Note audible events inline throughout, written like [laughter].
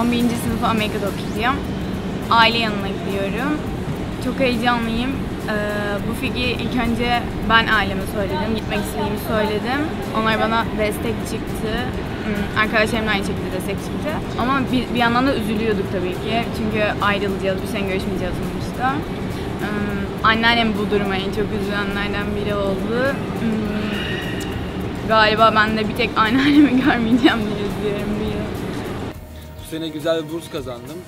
11. sınıfı Amerika'da okuyacağım. Aile yanına gidiyorum. Çok heyecanlıyım. Ee, bu fikri ilk önce ben aileme söyledim, gitmek istediğimi söyledim. Onlar bana destek çıktı. Hmm, Arkadaşlarım da aynı şekilde destek çıktı. Ama bir, bir yandan da üzülüyorduk tabii ki. Çünkü ayrılacağız, bir sene görüşmeyeceğiz sonuçta. Hmm, Anneannem bu duruma en çok üzülenlerden biri oldu. Hmm, Galiba ben de bir tek anneannemi [laughs] görmeyeceğim diye üzülüyorum sene güzel bir burs kazandım.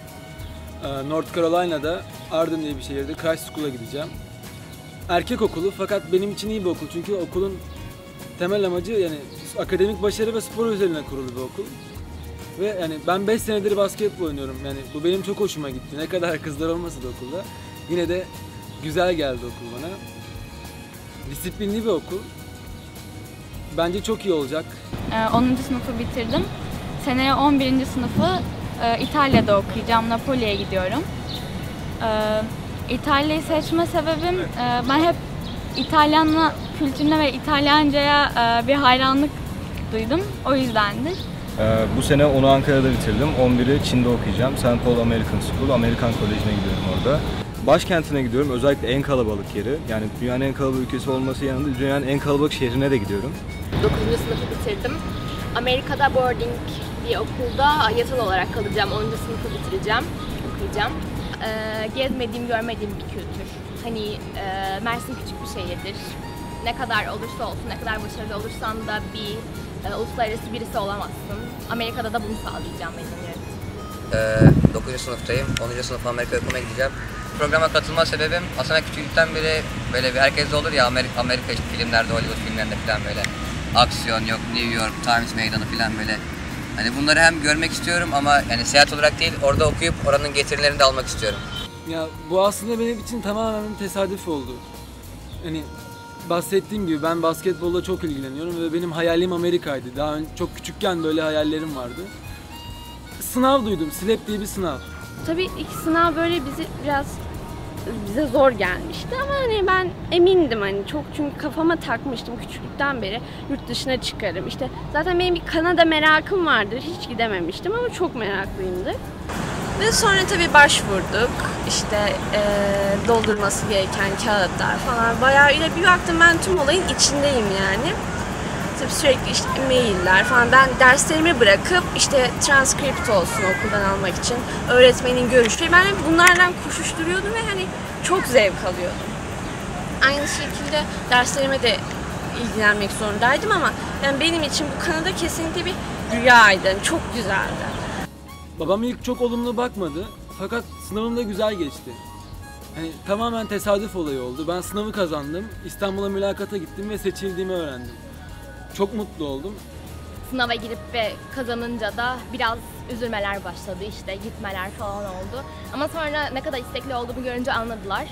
Ee, North Carolina'da Arden diye bir şehirde Christ School'a gideceğim. Erkek okulu fakat benim için iyi bir okul çünkü okulun temel amacı yani akademik başarı ve spor üzerine kurulu bir okul. Ve yani ben 5 senedir basketbol oynuyorum. Yani bu benim çok hoşuma gitti. Ne kadar kızlar olmasa da okulda. Yine de güzel geldi okul bana. Disiplinli bir okul. Bence çok iyi olacak. Ee, 10. sınıfı bitirdim. Seneye 11. sınıfı e, İtalya'da okuyacağım. Napoli'ye gidiyorum. Ee, İtalya'yı seçme sebebim e, ben hep İtalyanla kültürüne ve İtalyanca'ya e, bir hayranlık duydum. O yüzdendir. Ee, bu sene onu Ankara'da bitirdim. 11'i Çin'de okuyacağım. St. Paul American School, Amerikan Koleji'ne gidiyorum orada. Başkentine gidiyorum. Özellikle en kalabalık yeri. Yani dünyanın en kalabalık ülkesi olması yanında dünyanın en kalabalık şehrine de gidiyorum. 9. sınıfı bitirdim. Amerika'da boarding bir okulda yatılı olarak kalacağım. 10. sınıfı bitireceğim, okuyacağım. Ee, gezmediğim, görmediğim bir kültür. Hani e, Mersin küçük bir şehirdir. Ne kadar olursa olsun, ne kadar başarılı olursan da bir e, uluslararası birisi olamazsın. Amerika'da da bunu sağlayacağım eminim. Ee, 9. sınıftayım. 10. sınıf Amerika okumaya gideceğim. Programa katılma sebebim aslında küçüklükten beri böyle bir herkeste olur ya Amerika, Amerika işte filmlerde, Hollywood filmlerinde falan böyle aksiyon yok, New York, Times Meydanı falan böyle. Hani bunları hem görmek istiyorum ama yani seyahat olarak değil orada okuyup oranın getirilerini de almak istiyorum. Ya bu aslında benim için tamamen bir tesadüf oldu. Hani bahsettiğim gibi ben basketbolla çok ilgileniyorum ve benim hayalim Amerika'ydı. Daha önce çok küçükken böyle hayallerim vardı. Sınav duydum. SLAP diye bir sınav. Tabii ilk sınav böyle bizi biraz bize zor gelmişti ama hani ben emindim hani çok çünkü kafama takmıştım küçüklükten beri yurt dışına çıkarım. İşte zaten benim bir Kanada merakım vardır. Hiç gidememiştim ama çok meraklıyımdır. Ve sonra tabii başvurduk. İşte eee, doldurması gereken kağıtlar falan. Bayağı ile bir baktım ben tüm olayın içindeyim yani. Tabii sürekli işte mailler falan. Ben derslerimi bırakıp işte transkript olsun okuldan almak için öğretmenin görüşü. Ben hep bunlardan koşuşturuyordum ve hani çok zevk alıyordum. Aynı şekilde derslerime de ilgilenmek zorundaydım ama yani benim için bu Kanada kesinlikle bir rüyaydı. Yani Çok güzeldi. Babam ilk çok olumlu bakmadı. Fakat sınavım da güzel geçti. Hani tamamen tesadüf olayı oldu. Ben sınavı kazandım. İstanbul'a mülakata gittim ve seçildiğimi öğrendim. Çok mutlu oldum. sınava girip ve kazanınca da biraz üzülmeler başladı işte gitmeler falan oldu. Ama sonra ne kadar istekli olduğumu görünce anladılar.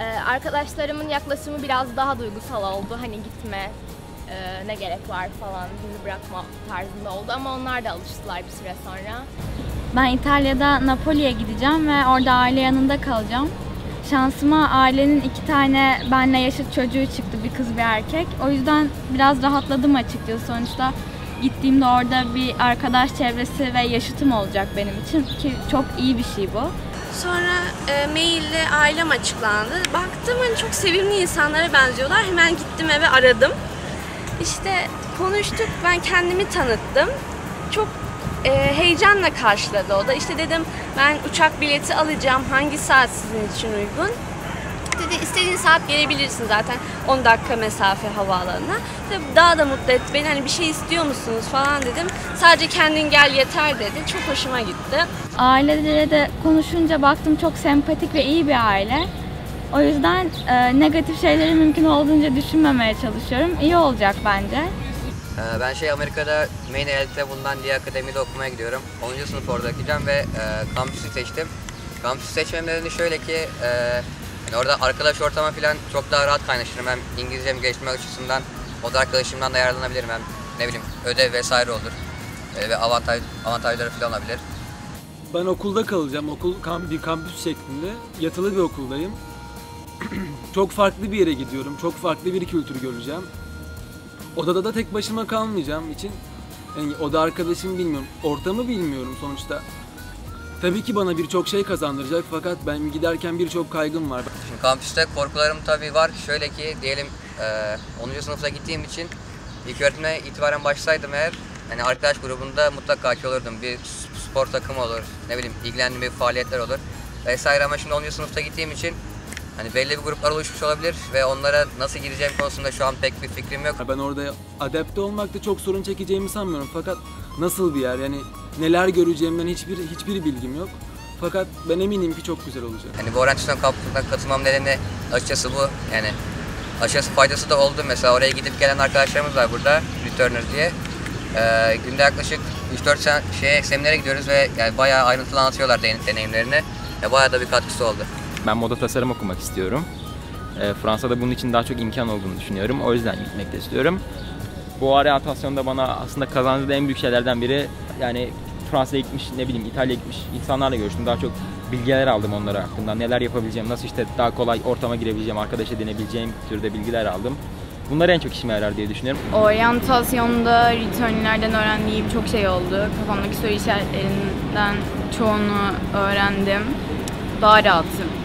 Ee, arkadaşlarımın yaklaşımı biraz daha duygusal oldu. Hani gitme, e, ne gerek var falan bizi bırakma tarzında oldu. Ama onlar da alıştılar bir süre sonra. Ben İtalya'da Napoli'ye gideceğim ve orada aile yanında kalacağım. Şansıma ailenin iki tane benle yaşıt çocuğu çıktı, bir kız bir erkek. O yüzden biraz rahatladım açıkçası. Sonuçta gittiğimde orada bir arkadaş çevresi ve yaşıtım olacak benim için ki çok iyi bir şey bu. Sonra e, maille ailem açıklandı. Baktım hani çok sevimli insanlara benziyorlar. Hemen gittim eve aradım. İşte konuştuk, ben kendimi tanıttım. Çok e, heyecanla karşıladı o da. İşte dedim ben uçak bileti alacağım, hangi saat sizin için uygun? Dedi istediğin saat gelebilirsin zaten 10 dakika mesafe havaalanına. Tabii daha da mutlu etti beni hani bir şey istiyor musunuz falan dedim. Sadece kendin gel yeter dedi. Çok hoşuma gitti. Ailelere de konuşunca baktım çok sempatik ve iyi bir aile. O yüzden e, negatif şeyleri mümkün olduğunca düşünmemeye çalışıyorum. İyi olacak bence. Ee, ben şey Amerika'da Maine eyaletinde bulunan diye akademide okumaya gidiyorum. 10. sınıf orada okuyacağım ve e, kampüsü seçtim. Kampüsü seçmemin nedeni şöyle ki e, yani orada arkadaş ortamı falan çok daha rahat kaynaşırım. Hem İngilizcemi geliştirmek açısından o da arkadaşımdan da yararlanabilirim. Hem ne bileyim ödev vesaire olur. E, ve avantaj, avantajları falan olabilir. Ben okulda kalacağım. Okul kam- bir kampüs şeklinde. Yatılı bir okuldayım. [clears throat] çok farklı bir yere gidiyorum. Çok farklı bir kültür göreceğim. Odada da tek başıma kalmayacağım için yani oda arkadaşım bilmiyorum. Ortamı bilmiyorum sonuçta. Tabii ki bana birçok şey kazandıracak fakat ben giderken birçok kaygım var. Şimdi kampüste korkularım tabii var. Şöyle ki diyelim e, 10. sınıfta gittiğim için ilk öğretimine itibaren başlasaydım eğer hani arkadaş grubunda mutlaka ki olurdum. Bir spor takımı olur, ne bileyim ilgilendiğim bir faaliyetler olur vesaire ama şimdi 10. sınıfta gittiğim için hani belli bir gruplar oluşmuş olabilir ve onlara nasıl gireceğim konusunda şu an pek bir fikrim yok. Ben orada adapte olmakta çok sorun çekeceğimi sanmıyorum fakat nasıl bir yer yani neler göreceğimden hiçbir hiçbir bilgim yok. Fakat ben eminim ki çok güzel olacak. Hani bu oryantasyon kampına katılmam nedeni açıkçası bu. Yani açıkçası faydası da oldu. Mesela oraya gidip gelen arkadaşlarımız var burada, Returner diye. Ee, günde yaklaşık 3-4 sen, şeye, seminere gidiyoruz ve yani bayağı ayrıntılı anlatıyorlar deney- deneyimlerini. Ve bayağı da bir katkısı oldu. Ben moda tasarım okumak istiyorum. Ee, Fransa'da bunun için daha çok imkan olduğunu düşünüyorum. O yüzden gitmek de istiyorum. Bu oryantasyonda bana aslında kazandığı en büyük şeylerden biri yani Fransa'ya gitmiş, ne bileyim İtalya'ya gitmiş insanlarla görüştüm. Daha çok bilgiler aldım onlara hakkında. Neler yapabileceğim, nasıl işte daha kolay ortama girebileceğim, arkadaş edinebileceğim türde bilgiler aldım. Bunlar en çok işime yarar diye düşünüyorum. Oryantasyonda returnlerden öğrendiğim çok şey oldu. Kafamdaki soru işaretlerinden çoğunu öğrendim. Daha rahatım.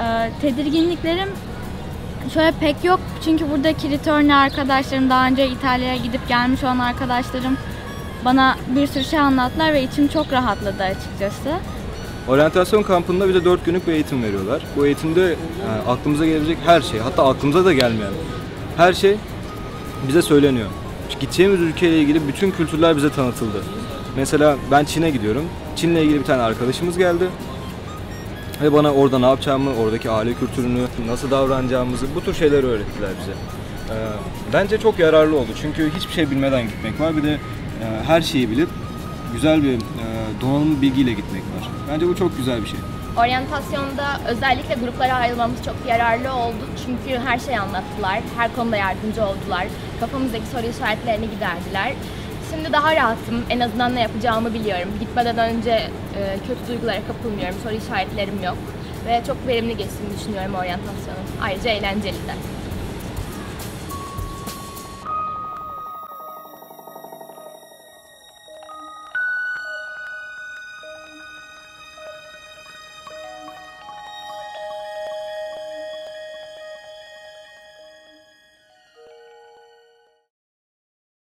Ee, tedirginliklerim şöyle pek yok çünkü buradaki return'li arkadaşlarım daha önce İtalya'ya gidip gelmiş olan arkadaşlarım bana bir sürü şey anlattılar ve içim çok rahatladı açıkçası. Oryantasyon kampında bize 4 günlük bir eğitim veriyorlar. Bu eğitimde yani aklımıza gelebilecek her şey, hatta aklımıza da gelmeyen her şey bize söyleniyor. Gideceğimiz ülkeyle ilgili bütün kültürler bize tanıtıldı. Mesela ben Çin'e gidiyorum. Çin'le ilgili bir tane arkadaşımız geldi. Ve bana orada ne yapacağımı, oradaki aile kültürünü, nasıl davranacağımızı, bu tür şeyleri öğrettiler bize. Ee, bence çok yararlı oldu çünkü hiçbir şey bilmeden gitmek var. Bir de e, her şeyi bilip güzel bir e, donanımlı bilgiyle gitmek var. Bence bu çok güzel bir şey. Oryantasyonda özellikle gruplara ayrılmamız çok yararlı oldu. Çünkü her şeyi anlattılar, her konuda yardımcı oldular. Kafamızdaki soru işaretlerini giderdiler. Şimdi daha rahatım, en azından ne yapacağımı biliyorum. Gitmeden önce e, kötü duygulara kapılmıyorum, soru işaretlerim yok. Ve çok verimli geçtiğini düşünüyorum oryantasyonun. Ayrıca eğlenceli de.